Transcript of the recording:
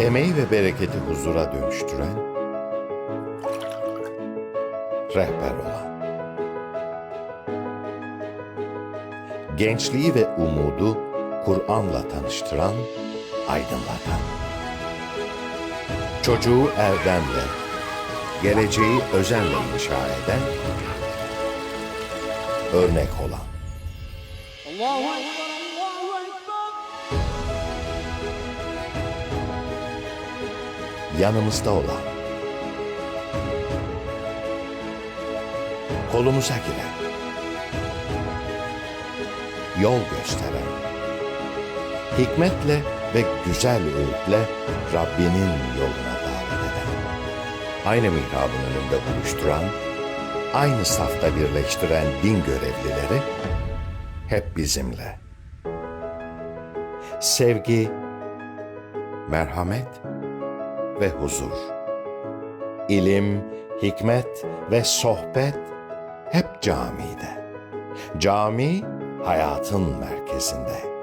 Emeği ve bereketi huzura dönüştüren, rehber olan, gençliği ve umudu Kur'an'la tanıştıran, aydınlatan, çocuğu erdemle, geleceği özenle inşa eden, örnek olan. Allahu Ekber, yanımızda olan, kolumuza giren, yol gösteren, hikmetle ve güzel öğütle Rabbinin yoluna davet eden, aynı mihrabın önünde buluşturan, aynı safta birleştiren din görevlileri hep bizimle. Sevgi, merhamet ve huzur. İlim, hikmet ve sohbet hep camide. Cami hayatın merkezinde.